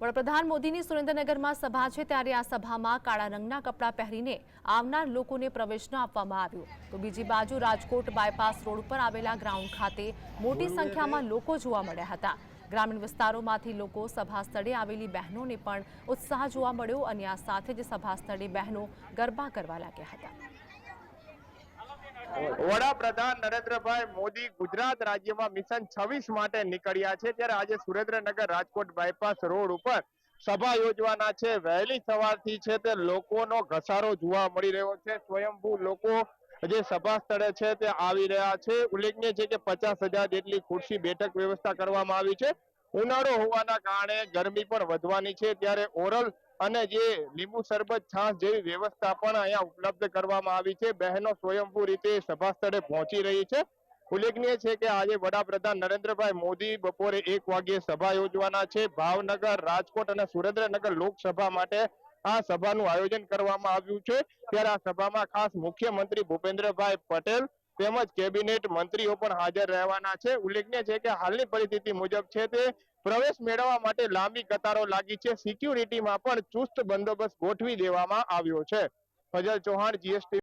વડાપ્રધાન મોદીની સુરેન્દ્રનગરમાં સભા છે ત્યારે આ સભામાં કાળા રંગના કપડાં પહેરીને આવનાર લોકોને પ્રવેશ ન આપવામાં આવ્યો. તો બીજી બાજુ રાજકોટ બાયપાસ રોડ પર આવેલા ગ્રાઉન્ડ ખાતે મોટી સંખ્યામાં લોકો જોવા મળ્યા હતા. ગ્રામીણ વિસ્તારોમાંથી લોકો સભા સ્થળે આવેલી બહેનોને પણ ઉત્સાહ જોવા મળ્યો અને આ સાથે જ સભા સ્થળે બહેનો ગરબા કરવા લાગ્યા હતા. વડાપ્રધાન નરેન્દ્રભાઈ મોદી ગુજરાત રાજ્યમાં મિશન છવ્વીસ માટે નીકળ્યા છે. ત્યારે આજે સુરેન્દ્રનગર રાજકોટ બાયપાસ રોડ ઉપર સભા યોજવાના છે. વહેલી સવારથી છે તે લોકોનો ઘસારો જોવા મળી રહ્યો છે. સ્વયંભૂ લોકો જે સભા સ્થળે છે તે આવી રહ્યા છે. ઉલ્લેખનીય છે કે પચાસ હજાર જેટલી ખુરશી બેઠક વ્યવસ્થા કરવામાં આવી છે. ઉનાળો હોવાના કારણે ગરમી પણ વધવાની છે. ત્યારે ઓરલ અને જે લીંબુ શરબત, છાશ જેવી વ્યવસ્થા પણ અહીંયા ઉપલબ્ધ કરવામાં આવી છે. બહેનો સ્વયંભૂ રીતે સભા સ્થળે પહોંચી રહી છે. ઉલ્લેખનીય છે કે આજે વડાપ્રધાન નરેન્દ્રભાઈ મોદી બપોરે એક વાગ્યે સભા યોજવાના છે. ભાવનગર, રાજકોટ અને સુરેન્દ્રનગર લોકસભા માટે આ સભાનું આયોજન કરવામાં આવ્યું છે. ત્યારે આ સભામાં ખાસ મુખ્યમંત્રી ભૂપેન્દ્રભાઈ પટેલ તેમજ કેબિનેટ મંત્રીઓ પણ હાજર રહેવાના છે. ઉલ્લેખનીય છે કે હાલની પરિસ્થિતિ મુજબ છે તે પ્રવેશ મેળવવા માટે લાંબી કતારો લાગી છે. સિક્યુરિટીમાં પણ ચુસ્ત બંદોબસ્ત ગોઠવી દેવામાં આવ્યો છે. ફજલ ચૌહાણ જીએસટી